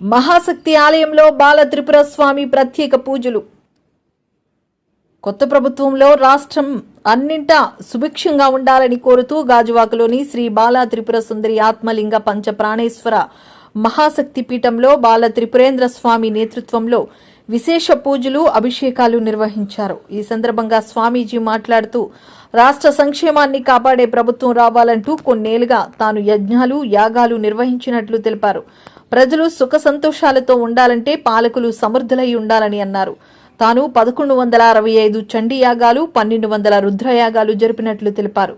మహాశక్తి ఆలయంలో బాల త్రిపుర స్వామి ప్రత్యేక పూజలు. కొత్త ప్రభుత్వంలో రాష్ట్రం అన్నింటా సుభిక్షంగా ఉండాలని కోరుతూ గాజువాకలోని శ్రీ బాలత్రిపుర సుందరి ఆత్మలింగ పంచ ప్రాణేశ్వర మహాశక్తి పీఠంలో బాల త్రిపురేంద్ర స్వామి నేతృత్వంలో విశేష పూజలు అభిషేకాలు నిర్వహించారు. ఈ సందర్భంగా స్వామీజీ మాట్లాడుతూ రాష్ట్ర సంక్షేమాన్ని కాపాడే ప్రభుత్వం రావాలంటూ కొన్నేళ్ళుగా తాను యజ్ఞాలు యాగాలు నిర్వహించినట్లు తెలిపారు. ప్రజలు సుఖ సంతోషాలతో ఉండాలంటే పాలకులు సమర్థులై ఉండాలని అన్నారు. తాను పదకొండు వందల అరవై ఐదు చండీయాగాలు పన్నెండు వందల రుద్రయాగాలు జరిపినట్లు తెలిపారు.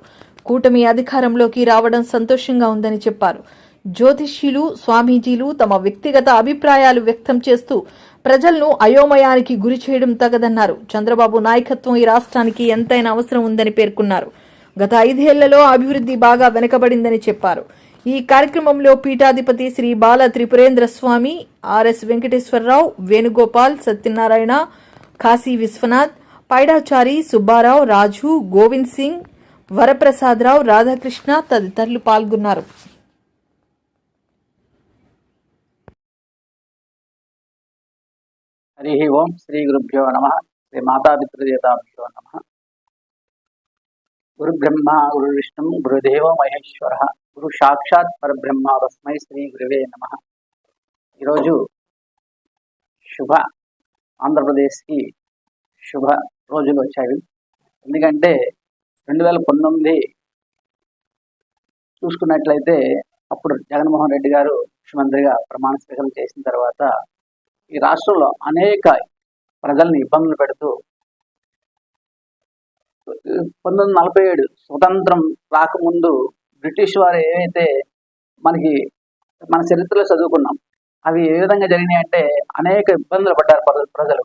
కూటమి అధికారంలోకి రావడం సంతోషంగా ఉందని చెప్పారు. జ్యోతిష్యులు స్వామీజీలు తమ వ్యక్తిగత అభిప్రాయాలు వ్యక్తం చేస్తూ ప్రజలను అయోమయానికి గురి చేయడం తగదన్నారు. చంద్రబాబు నాయకత్వం ఈ రాష్ట్రానికి ఎంతైనా అవసరం ఉందని పేర్కొన్నారు. గత ఐదేళ్ళలో అభివృద్ధి బాగా వెనుకబడిందని చెప్పారు. ఈ కార్యక్రమంలో పీఠాధిపతి శ్రీ బాల త్రిపురేంద్ర స్వామి ఆర్ఎస్ వెంకటేశ్వరరావు వేణుగోపాల్ సత్యనారాయణ కాశీ విశ్వనాథ్ పైడాచారి సుబ్బారావు రాజు గోవింద్ సింగ్ వరప్రసాదరావు రాధాకృష్ణ తదితరులు పాల్గొన్నారు. హరి ఓం శ్రీ గురుభ్యో నమ శ్రీ మాతాపితృదేతాభ్యో నమ. గురుబ్రహ్మ గురు విష్ణు గురుదేవ మహేశ్వర. గురు సాక్షాత్ పరబ్రహ్మ వస్మై శ్రీ గురువే నమ. ఈరోజు శుభ ఆంధ్రప్రదేశ్కి శుభ రోజులు వచ్చాయి. ఎందుకంటే రెండు వేల పంతొమ్మిది చూసుకున్నట్లయితే అప్పుడు జగన్మోహన్ రెడ్డి గారు ముఖ్యమంత్రిగా ప్రమాణ స్వీకారం చేసిన తర్వాత ఈ రాష్ట్రంలో అనేక ప్రజల్ని ఇబ్బందులు పెడుతూ పంతొమ్మిది వందల నలభై ఏడు స్వతంత్రం రాకముందు బ్రిటిష్ వారు ఏవైతే మనకి మన చరిత్రలో చదువుకున్నాం అవి ఏ విధంగా జరిగినాయి అంటే అనేక ఇబ్బందులు పడ్డారు ప్రజలు ప్రజలు.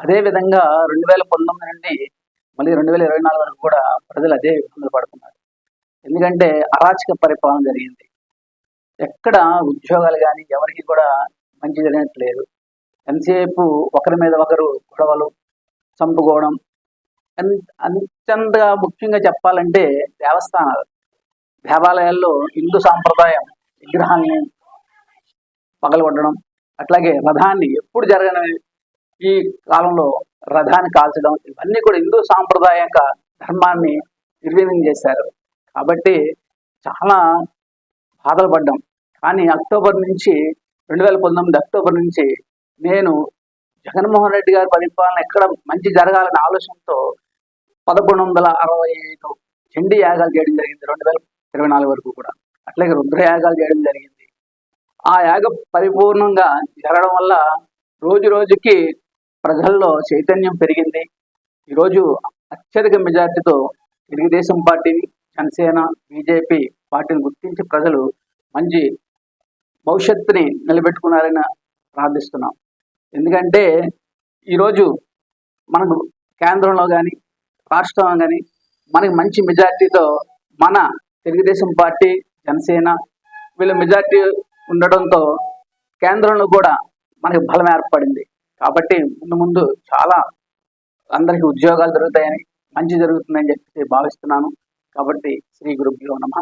అదే విధంగా రెండు వేల పంతొమ్మిది నుండి మళ్ళీ రెండు వేల ఇరవై నాలుగు వరకు కూడా ప్రజలు అదే ఇబ్బందులు పడుతున్నారు. ఎందుకంటే అరాచక పరిపాలన జరిగింది. ఎక్కడ ఉద్యోగాలు కానీ ఎవరికి కూడా మంచి జరిగినట్లేదు ఎంతసేపు ఒకరి మీద ఒకరు గొడవలు చంపుకోవడం అన్- అత్యంతగా ముఖ్యంగా చెప్పాలంటే దేవస్థానాలు. దేవాలయాల్లో హిందూ సాంప్రదాయం విగ్రహాన్ని పగలగొట్టడం అట్లాగే రథాన్ని ఎప్పుడు జరగని ఈ కాలంలో రథాన్ని కాల్చడం ఇవన్నీ కూడా హిందూ సాంప్రదాయక ధర్మాన్ని నిర్వీర్యం చేశారు. కాబట్టి చాలా బాధలు పడ్డాం కానీ అక్టోబర్ నుంచి రెండు వేల పంతొమ్మిది అక్టోబర్ నుంచి నేను జగన్మోహన్ రెడ్డి గారి పరిపాలన ఎక్కడ మంచి జరగాలనే ఆలోచనతో పదకొండు వందల అరవై ఐదు చండీ యాగాలు చేయడం జరిగింది. రెండు వేల ఇరవై నాలుగు వరకు కూడా. అట్లాగే రుద్రయాగాలు చేయడం జరిగింది. ఆ యాగం పరిపూర్ణంగా జరగడం వల్ల రోజు రోజుకి ప్రజల్లో చైతన్యం పెరిగింది. ఈరోజు అత్యధిక మెజార్టీతో తెలుగుదేశం పార్టీని జనసేన బీజేపీ పార్టీని గుర్తించి ప్రజలు మంచి భవిష్యత్తుని నిలబెట్టుకున్నారని ప్రార్థిస్తున్నాం. ఎందుకంటే ఈరోజు మనకు కేంద్రంలో కానీ రాష్ట్రంలో కానీ మనకి మంచి మెజార్టీతో మన తెలుగుదేశం పార్టీ జనసేన వీళ్ళ మెజార్టీ ఉండడంతో కేంద్రంలో కూడా మనకి బలం ఏర్పడింది. కాబట్టి ముందు ముందు చాలా అందరికీ ఉద్యోగాలు దొరుకుతాయని మంచి జరుగుతుందని చెప్పి భావిస్తున్నాను. కాబట్టి శ్రీ గురుభ్యో నమ.